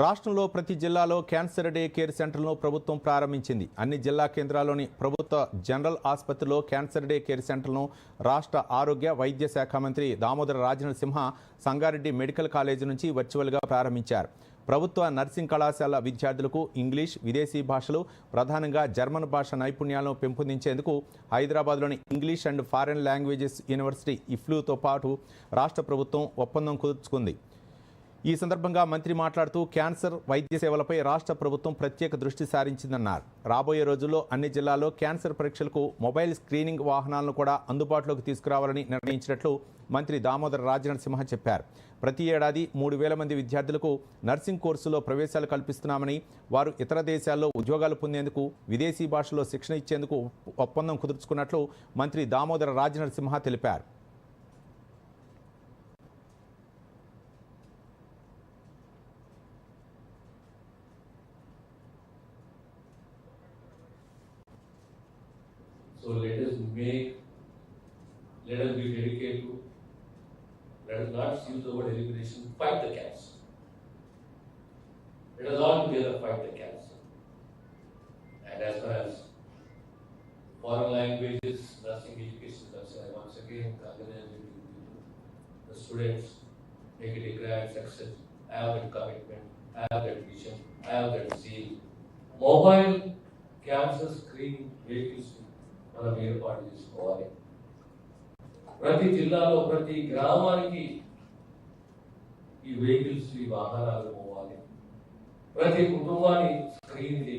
రాష్ట్రంలో ప్రతి జిల్లాలో క్యాన్సర్ డే కేర్ సెంటర్లను ప్రభుత్వం ప్రారంభించింది. అన్ని జిల్లా కేంద్రాల్లోని ప్రభుత్వ జనరల్ ఆసుపత్రిలో క్యాన్సర్ డే కేర్ సెంటర్లను రాష్ట్ర ఆరోగ్య వైద్య శాఖ మంత్రి దామోదర రాజనరసింహ సంగారెడ్డి మెడికల్ కాలేజీ నుంచి వర్చువల్గా ప్రారంభించారు. ప్రభుత్వ నర్సింగ్ కళాశాల విద్యార్థులకు ఇంగ్లీష్ విదేశీ భాషలు ప్రధానంగా జర్మన్ భాష నైపుణ్యాలను పెంపొందించేందుకు హైదరాబాద్లోని English and foreign languages university ఇఫ్లూతో పాటు రాష్ట్ర ప్రభుత్వం ఒప్పందం కుదుర్చుకుంది. ఈ సందర్భంగా మంత్రి మాట్లాడుతూ క్యాన్సర్ వైద్య సేవలపై రాష్ట్ర ప్రభుత్వం ప్రత్యేక దృష్టి సారించిందన్నారు. రాబోయే రోజుల్లో అన్ని జిల్లాల్లో క్యాన్సర్ పరీక్షలకు మొబైల్ స్క్రీనింగ్ వాహనాలను కూడా అందుబాటులోకి తీసుకురావాలని నిర్ణయించినట్లు మంత్రి దామోదర రాజనరసింహ చెప్పారు. ప్రతి ఏడాది మూడు వేల మంది విద్యార్థులకు నర్సింగ్ కోర్సులో ప్రవేశాలు కల్పిస్తున్నామని వారు ఇతర దేశాల్లో ఉద్యోగాలు పొందేందుకు విదేశీ భాషలో శిక్షణ ఇచ్చేందుకు ఒప్పందం కుదుర్చుకున్నట్లు మంత్రి దామోదర రాజనరసింహ తెలిపారు. So let us make, let us be dedicated to, let us not use the word elimination, fight the cancer. Let us all together fight the cancer. And as far as foreign languages, nursing education concerned, once again, the students, make it a grand success. I have that commitment, I have that vision, I have that zeal. Mobile cancer screening vehicles మనం ఏర్పాటు చేసుకోవాలి. ప్రతి జిల్లాలో ప్రతి గ్రామానికి ఈ vehicles ఈ వాహనాలు పోవాలి. ప్రతి కుటుంబాన్ని స్క్రీన్ చేయాలి.